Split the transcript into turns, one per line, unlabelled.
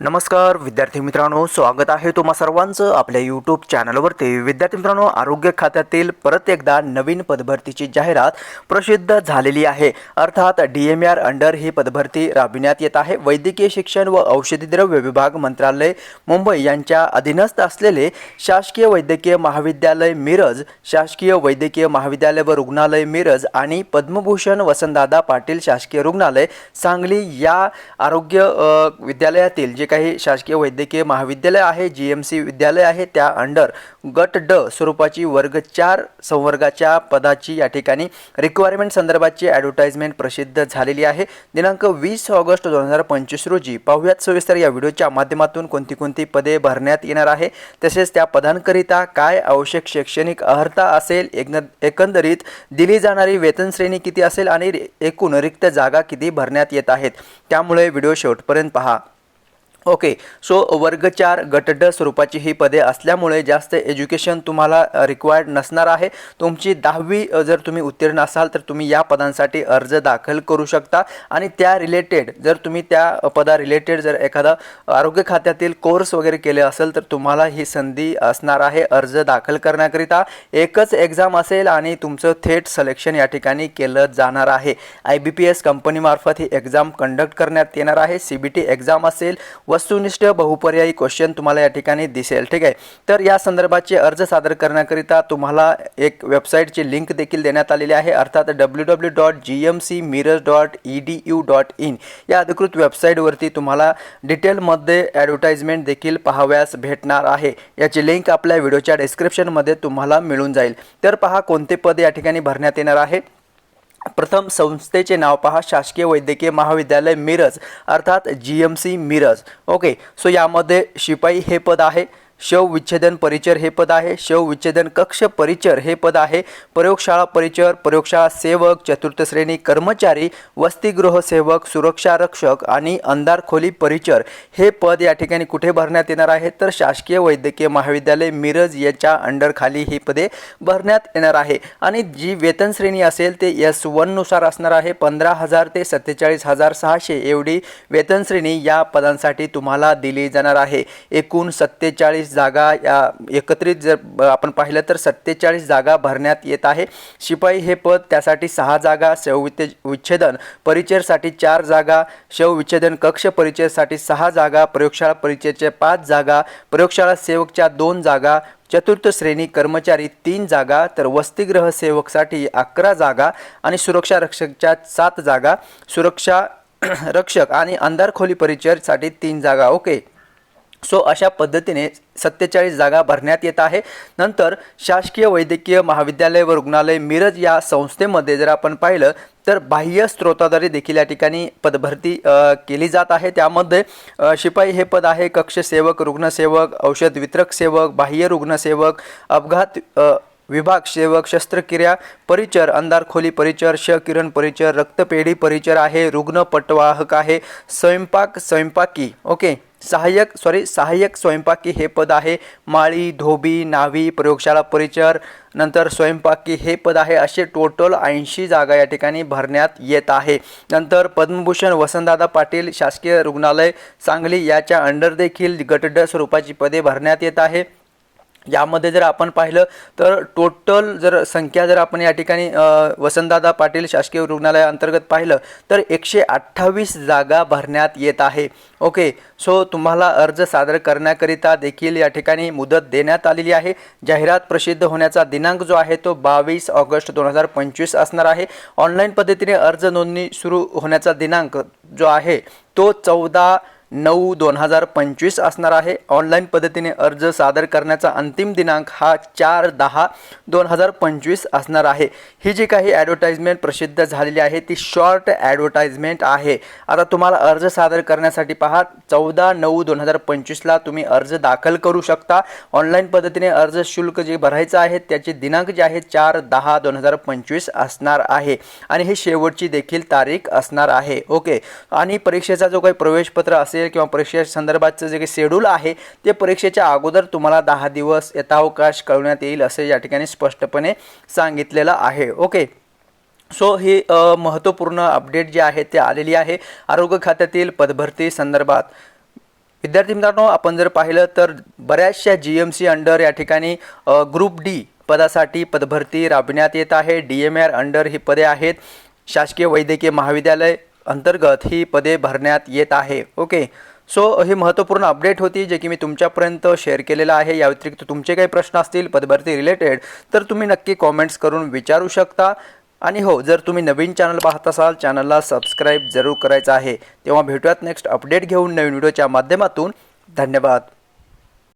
नमस्कार विद्यार्थी मित्रांनो स्वागत आहे तुम्हा सर्वांचं आपल्या यूट्यूब चॅनलवरती विद्यार्थी मित्रांनो आरोग्य खात्यातील परत एकदा नवीन पदभरतीची जाहिरात प्रसिद्ध झालेली आहे. अर्थात डी एम आर अंडर ही पदभरती राबविण्यात येत आहे. वैद्यकीय शिक्षण व औषधी द्रव्य विभाग मंत्रालय मुंबई यांच्या अधीनस्थ असलेले शासकीय वैद्यकीय महाविद्यालय मिरज शासकीय वैद्यकीय महाविद्यालय व रुग्णालय मिरज आणि पद्मभूषण वसंतदादा पाटील शासकीय रुग्णालय सांगली या आरोग्य विद्यालयातील जे काही शासकीय वैद्यकीय महाविद्यालय आहे जी एम सी विद्यालय आहे त्या अंडर गट ड स्वरूपाची वर्ग चार संवर्गाच्या पदाची या ठिकाणी रिक्वायरमेंट संदर्भाची ॲडव्हर्टाइजमेंट प्रसिद्ध झालेली आहे. दिनांक वीस ऑगस्ट दोन हजार पंचवीस रोजी पाहुयात सविस्तर या व्हिडिओच्या माध्यमातून कोणती कोणती पदे भरण्यात येणार आहे तसेच त्या पदांकरिता काय आवश्यक शैक्षणिक अर्हता असेल एकन एकंदरीत दिली जाणारी वेतन श्रेणी किती असेल आणि एकूण रिक्त जागा किती भरण्यात येत आहेत त्यामुळे व्हिडिओ शेवटपर्यंत पहा. ओके सो वर्ग चार गटड स्वरूपाची ही पदे असल्यामुळे जास्त एज्युकेशन तुम्हाला रिक्वायर्ड नसणार आहे. तुमची दहावी जर तुम्ही उत्तीर्ण असाल तर तुम्ही या पदांसाठी अर्ज दाखल करू शकता. आणि त्या रिलेटेड जर तुम्ही त्या पदा रिलेटेड जर एखादा आरोग्य खात्यातील कोर्स वगैरे केले असेल तर तुम्हाला ही संधी असणार आहे अर्ज दाखल करण्याकरिता. एकच एक्झाम असेल आणि तुमचं थेट सलेक्शन या ठिकाणी केलं जाणार आहे. आय बी पी एस कंपनीमार्फत ही एक्झाम कंडक्ट करण्यात येणार आहे. सी बी टी एक्झाम असेल वस्तुनिष्ठ बहुपर्यायी क्वेश्चन तुम्हाला या ठिकाणी दिसेल ठीक आहे? तर या संदर्भाचे अर्ज सादर करण्याकरिता तुम्हाला एक वेबसाईटची लिंक देखील देण्यात आलेली आहे अर्थात W W dot G M C Miraj dot E D U dot in या अधिकृत वेबसाईटवरती तुम्हाला डिटेलमध्ये ॲडव्हर्टाइजमेंट देखील पाहाव्यास भेटणार आहे. याची लिंक आपल्या व्हिडिओच्या डिस्क्रिप्शनमध्ये तुम्हाला मिळून जाईल. तर पहा कोणते पद या ठिकाणी भरण्यात येणार आहे? प्रथम संस्थेचे नाव पहा शासकीय वैद्यकीय महाविद्यालय मिरज अर्थात G M C Miraj. Okay so यामध्ये शिपाई हे पद आहे. शव विच्छेदन परिचर हे पद आहे. शव विच्छेदन कक्ष परिचर हे पद आहे. प्रयोगशाळा परिचर प्रयोगशाळा सेवक चतुर्थ श्रेणी कर्मचारी वसतिगृह सेवक सुरक्षा रक्षक आणि अंधार खोली परिचर हे पद या ठिकाणी कुठे भरण्यात येणार आहे? तर शासकीय वैद्यकीय महाविद्यालय मिरज याच्या अंडरखाली ही पदे भरण्यात येणार आहे. आणि जी वेतन श्रेणी असेल ते एस वननुसार असणार आहे. पंधरा हजार ते सत्तेचाळीस हजार सहाशे एवढी वेतन श्रेणी या पदांसाठी तुम्हाला दिली जाणार आहे. एकूण सत्तेचाळीस जागा या एकत्रित जर आपण पाहिलं तर सत्तेचाळीस जागा भरण्यात येत आहे. शिपाई हे पद त्यासाठी सहा जागा शवविते विच्छेदन परिचयसाठी चार जागा शवविच्छेदन कक्ष परिचयसाठी सहा जागा प्रयोगशाळा परिचयच्या पाच जागा प्रयोगशाळा सेवकच्या दोन जागा चतुर्थ श्रेणी कर्मचारी तीन जागा तर वसतिगृह सेवकसाठी अकरा जागा आणि सुरक्षा रक्षकच्या सात जागा. सुरक्षा रक्षक आणि अंधार खोली तीन जागा. ओके. सो अशा पद्धतीने सत्तेचाळीस जागा भरण्यात येत आहे. नंतर शासकीय वैद्यकीय महाविद्यालय व रुग्णालय मिरज या संस्थेमध्ये जर आपण पाहिलं तर बाह्य स्त्रोताद्वारे देखील या ठिकाणी पदभरती केली जात आहे. त्यामध्ये शिपाई हे पद आहे कक्षसेवक रुग्णसेवक औषध वितरक सेवक बाह्य रुग्णसेवक अपघात विभाग सेवक शस्त्रक्रिया परिचर अंधार खोली परिचर श किरण परिचर रक्तपेढी परिचर आहे रुग्ण पटवाहक आहे स्वयंपाक स्वयंपाकी ओके सहाय्यक सॉरी सहाय्यक स्वयंपाकी हे पद आहे माळी धोबी नावी प्रयोगशाळा परिचर नंतर स्वयंपाकी हे पद आहे असे टोटल ऐंशी जागा या ठिकाणी भरण्यात येत आहे. नंतर पद्मभूषण वसंतदादा पाटील शासकीय रुग्णालय सांगली याच्या अंडर देखील गटड स्वरूपाची पदे भरण्यात येत आहे. यामध्ये जर आपण पाहिलं तर टोटल जर संख्या जर आपण या ठिकाणी वसंतदादा पाटील शासकीय रुग्णालयाअंतर्गत पाहिलं तर एकशे अठ्ठावीस जागा भरण्यात येत आहे. ओके सो तुम्हाला अर्ज सादर करण्याकरिता देखील या ठिकाणी मुदत देण्यात आलेली आहे. जाहिरात प्रसिद्ध होण्याचा दिनांक जो आहे तो बावीस ऑगस्ट दोन हजार पंचवीस असणार आहे. ऑनलाईन पद्धतीने अर्ज नोंदणी सुरू होण्याचा दिनांक जो आहे तो चौदा नऊ दोन हजार पंचवीस असणार आहे. ऑनलाईन पद्धतीने अर्ज सादर करण्याचा अंतिम दिनांक हा चार दहा दोन हजार पंचवीस असणार आहे. ही जी काही ॲडव्हर्टाइजमेंट प्रसिद्ध झालेली आहे ती शॉर्ट ॲडव्हर्टाइजमेंट आहे. आता तुम्हाला अर्ज सादर करण्यासाठी पहा चौदा नऊ दोन हजार पंचवीसला तुम्ही अर्ज दाखल करू शकता. ऑनलाईन पद्धतीने अर्ज शुल्क जे भरायचं आहे त्याचे दिनांक जे आहे चार दहा दोन हजार पंचवीस असणार आहे. आणि ही शेवटची देखील तारीख असणार आहे. ओके. आणि परीक्षेचा जो काही प्रवेशपत्र असेल किंवा परीक्षे संदर्भाचं जे काही शेड्यूल आहे ते परीक्षेच्या अगोदर तुम्हाला दहा दिवस यथावकाश कळवण्यात येईल असे या ठिकाणी स्पष्टपणे सांगितलेलं आहे. ओके. सो ही महत्त्वपूर्ण अपडेट जी आहे ते आलेली आहे. आरोग्य खात्यातील पदभरती संदर्भात. विद्यार्थी मित्रांनो आपण जर पाहिलं तर बऱ्याचशा जी एम सी अंडर या ठिकाणी ग्रुप डी पदासाठी पदभरती राबविण्यात येत आहे. डी एम आर अंडर ही पदे आहेत. शासकीय वैद्यकीय महाविद्यालय अंतर्गत ही पदे भरण्यात येत आहे. ओके. सो ही महत्त्वपूर्ण अपडेट होती जे की मी तुमच्यापर्यंत शेअर केलेलं आहे. या व्यतिरिक्त तुमचे काही प्रश्न असतील पदभरती रिलेटेड तर तुम्ही नक्की कॉमेंट्स करून विचारू शकता. आणि हो जर तुम्ही नवीन चॅनल पाहत असाल चॅनलला सबस्क्राईब जरूर करायचं आहे. तेव्हा भेटूयात नेक्स्ट अपडेट घेऊन नवीन व्हिडिओच्या माध्यमातून. धन्यवाद.